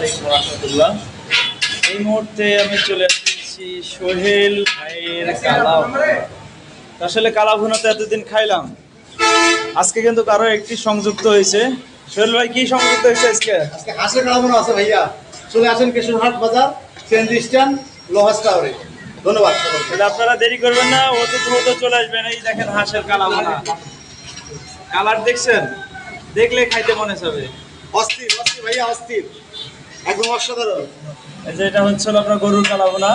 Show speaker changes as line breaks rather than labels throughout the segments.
আলাইকুম রহমতুল্লাহ। এই মুহূর্তে আমি চলে আসছি সোহেল ভাইয়ের কালা আসলে কালা এতদিন খাইলাম। আজকে কিন্তু কারও একটি সংযুক্ত হয়েছে। সোহেল ভাই কি সংযুক্ত হয়েছে আজকে?
আজকে হাঁসের কালামনো আছে ভাইয়া। চলে আসেন কিশোরহাট বাজার স্ট্যান্ড লোহাস টাওয়ারে। ধন্যবাদ।
তাহলে আপনারা দেরি করবেন না অত দ্রুত চলে আসবেন। এই দেখেন হাঁসের কালা ভুনা কালার দেখছেন? দেখলে খাইতে মনে হবে
অস্থির অস্থির ভাইয়া অস্থির। একদম অসাধারণ।
এই যে এটা হচ্ছে আপনার গরুর কালা ভুনা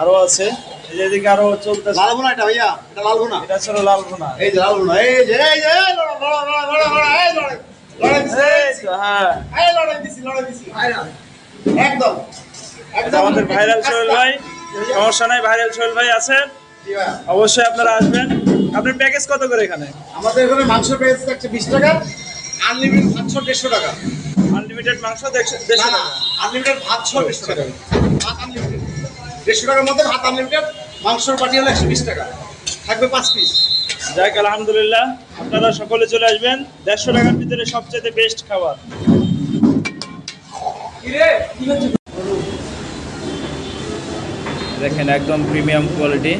আরও আছে। এই যে এদিকে আরও চলতেছে।
লাল বোনা এটা ভাইয়া এটা লাল বোনা
এটা ছিল লাল ভুনা
এই যে লাল বোনা এই যে এই যে লড়া, লড়া, লড়া, লড়া, লড়া, এই লড়াই, লড়াই দিছি,
হ্যাঁ।
এই লড়াই দিছি, লড়াই দিছি। একদম।
আমাদের ভাইরাল সোহেল ভাই। সমস্যা নাই ভাইরাল সোহেল ভাই আছেন অবশ্যই আপনারা আসবেন। আপনার প্যাকেজ কত করে এখানে?
আমাদের এখানে মাংস প্যাকেজ একশো বিশ টাকা আনলিমিটেড ভাতশো দেড়শো টাকা।
আনলিমিটেড মাংস দেখছেন দেড়শো টাকা।
আনলিমিটেড ভাতশো দেড়শো টাকা। ভাত আনলিমিটেড দেড়শো টাকার মধ্যে ভাত আনলিমিটেড মাংসর পাটি হলো একশো বিশ টাকা। থাকবে পাঁচ পিস
যাক আলহামদুলিল্লাহ আপনারা সকলে চলে আসবেন। দেড়শো টাকার ভিতরে সবচেয়ে বেস্ট খাবার। দেখেন একদম প্রিমিয়াম কোয়ালিটি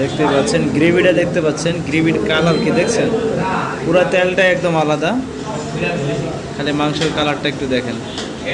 দেখতে পাচ্ছেন গ্রেভিটা দেখতে পাচ্ছেন। গ্রেভির কালার কি দেখছেন? পুরো তেলটা একদম আলাদা। খালি মাংসের কালারটা একটু দেখেন।